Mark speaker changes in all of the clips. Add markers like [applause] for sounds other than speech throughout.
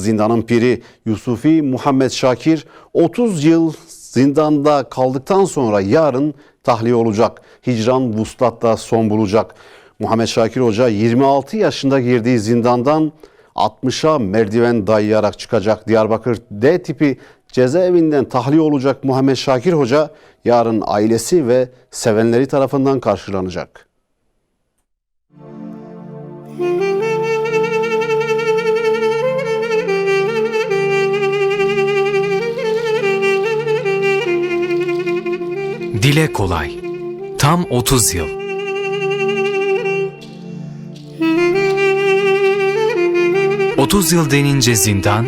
Speaker 1: Zindanın piri Yusufi Muhammed Şakir 30 yıl zindanda kaldıktan sonra yarın tahliye olacak. Hicran vuslatla son bulacak. Muhammed Şakir Hoca 26 yaşında girdiği zindandan 60'a merdiven dayayarak çıkacak. Diyarbakır D tipi cezaevinden tahliye olacak Muhammed Şakir Hoca yarın ailesi ve sevenleri tarafından karşılanacak. [laughs]
Speaker 2: Dile kolay. Tam 30 yıl. Otuz yıl denince zindan,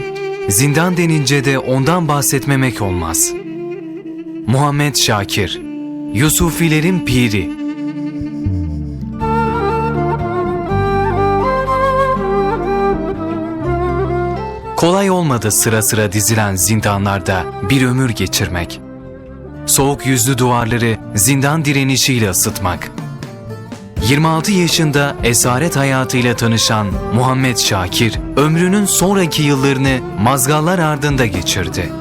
Speaker 2: zindan denince de ondan bahsetmemek olmaz. Muhammed Şakir, Yusufilerin piri. Kolay olmadı sıra sıra dizilen zindanlarda bir ömür geçirmek soğuk yüzlü duvarları zindan direnişiyle ısıtmak. 26 yaşında esaret hayatıyla tanışan Muhammed Şakir, ömrünün sonraki yıllarını mazgallar ardında geçirdi.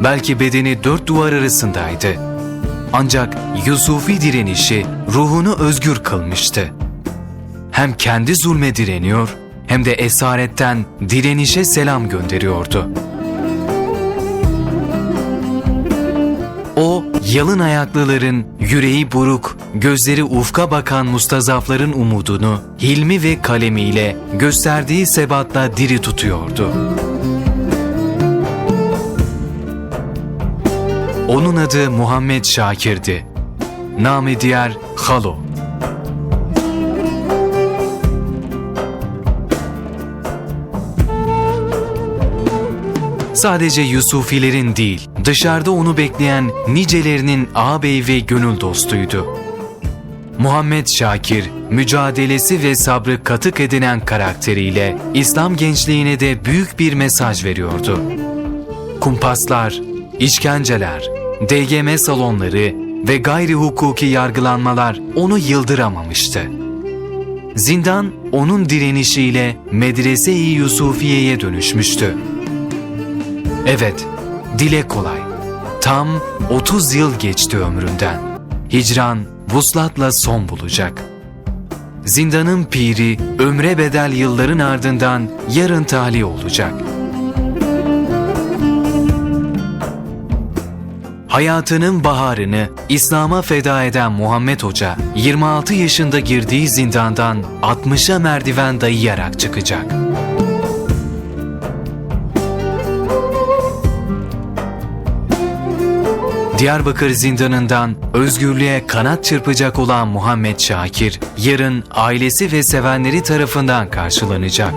Speaker 2: Belki bedeni dört duvar arasındaydı. Ancak Yusufi direnişi ruhunu özgür kılmıştı. Hem kendi zulme direniyor, hem de esaretten direnişe selam gönderiyordu. O, yalın ayaklıların, yüreği buruk, gözleri ufka bakan mustazafların umudunu, hilmi ve kalemiyle gösterdiği sebatla diri tutuyordu. Onun adı Muhammed Şakir'di. Name diğer Halo. Sadece Yusufilerin değil, dışarıda onu bekleyen nicelerinin ağabey ve gönül dostuydu. Muhammed Şakir, mücadelesi ve sabrı katık edinen karakteriyle İslam gençliğine de büyük bir mesaj veriyordu. Kumpaslar, işkenceler, DGM salonları ve gayri hukuki yargılanmalar onu yıldıramamıştı. Zindan onun direnişiyle Medrese-i Yusufiye'ye dönüşmüştü. Evet, dile kolay. Tam 30 yıl geçti ömründen. Hicran vuslatla son bulacak. Zindanın piri ömre bedel yılların ardından yarın tahliye olacak. Hayatının baharını İslam'a feda eden Muhammed Hoca 26 yaşında girdiği zindandan 60'a merdiven dayayarak çıkacak. Diyarbakır zindanından özgürlüğe kanat çırpacak olan Muhammed Şakir, yarın ailesi ve sevenleri tarafından karşılanacak.